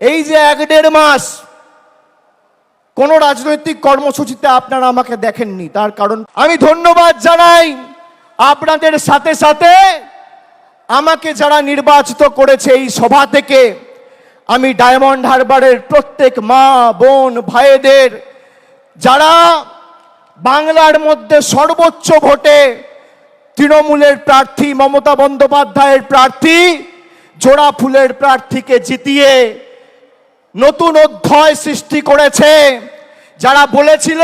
এই যে এক দেড় মাস কোন রাজনৈতিক কর্মসূচিতে আপনারা আমাকে দেখেননি, তার কারণ আমি ধন্যবাদ জানাই। আপনাদের সাথে সাথে আমাকে যারা নির্বাচিত করেছে এই সভা থেকে, আমি ডায়মন্ড হারবারের প্রত্যেক মা, বোন, ভাইদের, যারা বাংলার মধ্যে সর্বোচ্চ ভোটে তৃণমূলের প্রার্থী, মমতা বন্দ্যোপাধ্যায়ের প্রার্থী, জোড়া ফুলের প্রার্থীকে জিতিয়ে নতুন অধ্যায় সৃষ্টি করেছে। যারা বলেছিল,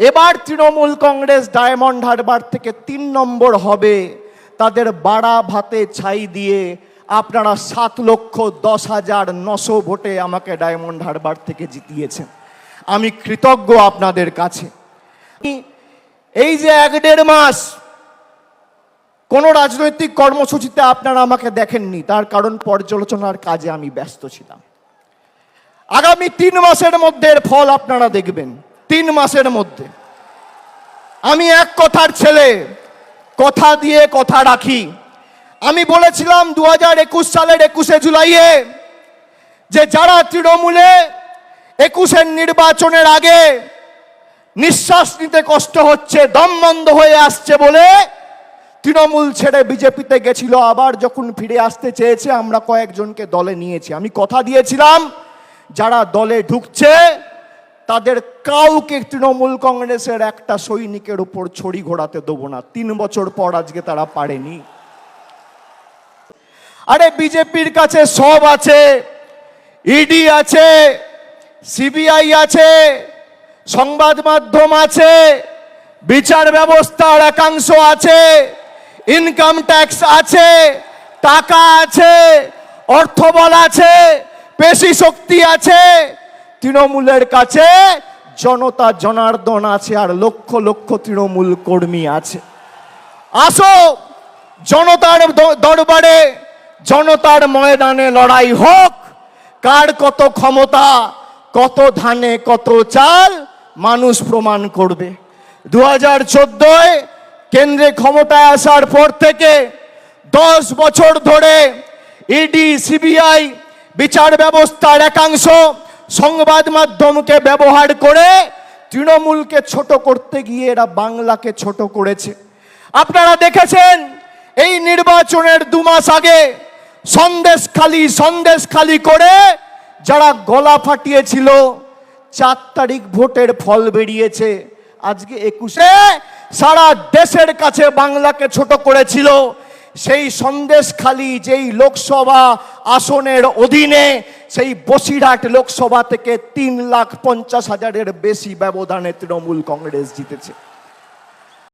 এবার তৃণমূল কংগ্রেস ডায়মন্ড হারবার থেকে তিন নম্বর হবে, তাদের বাড়া ভাতে ছাই দিয়ে আপনারা সাত লক্ষ দশ হাজার নশো ভোটে আমাকে ডায়মন্ড হারবার থেকে জিতিয়েছেন। আমি কৃতজ্ঞ আপনাদের কাছে। এই যে এক দেড় মাস কোন রাজনৈতিক কর্মসূচিতে আপনারা আমাকে দেখেননি, তার কারণ পর্যালোচনার কাজে আমি ব্যস্ত ছিলাম। আগামী তিন মাসের মধ্যে এর ফল আপনারা দেখবেন। তিন মাসের মধ্যে। আমি এক কথার ছেলে, কথা দিয়ে কথা রাখি। আমি বলেছিলাম দু হাজার একুশ সালের একুশে জুলাইয়ে যে যারা তৃণমূলে একুশের নির্বাচনের আগে নিঃশ্বাস নিতে কষ্ট হচ্ছে, দম বন্ধ হয়ে আসছে বলে তৃণমূল ছেড়ে বিজেপিতে গেছিল। আবার যখন ফিরে আসতে চেয়েছে, আমরা কয়েকজনকে দলে নিয়েছি। আমি কথা দিয়েছিলাম যারা দলে ঢুকছে, তাদের কাউকে তৃণমূল কংগ্রেসের একটা সৈনিকের উপর ছড়ি ঘোরাতে দেবো না। তিন বছর পর আজকে তারা পারেনি। আরে বিজেপির কাছে সব আছে ইডি আছে সিবিআই আছে, সংবাদ মাধ্যম আছে, বিচার ব্যবস্থার একাংশ আছে ইনকাম ট্যাক্স আছে, টাকা আছে, অর্থবল আছে পেশি শক্তি আছে। তৃণমূলের কাছে জনতা জনার্দন আছে আর লক্ষ লক্ষ তৃণমূল কর্মী আছে। আসো, জনতার দরবারে জনতার ময়দানে লড়াই হোক। কার কত ক্ষমতা, কত ধানে, কত চাল, মানুষ প্রমাণ করবে। দু হাজার চোদ্দোয় কেন্দ্রে ক্ষমতায় আসার পর থেকে দশ বছর ধরে ইডি, সিবিআই বিচার ব্যবস্থার একাংশ সংবাদ মাধ্যমকে ব্যবহার করে তৃণমূলকে ছোট করতে গিয়ে এরা বাংলাকে ছোট করেছে। আপনারা দেখেছেন, এই নির্বাচনের দু মাস আগে সন্দেশ খালি সন্দেশ খালি করে যারা গলা ফাটিয়েছিল, চার তারিখ ভোটের ফল বেরিয়েছে। আজকে একুশে সারা দেশের কাছে বাংলাকে ছোট করেছিল। সেই সন্দেশ খালি যেই লোকসভা আসনের অধীনে, সেই বসিরহাট লোকসভা থেকে তিন লাখ পঞ্চাশ হাজারের বেশি ব্যবধানে তৃণমূল কংগ্রেস জিতেছে।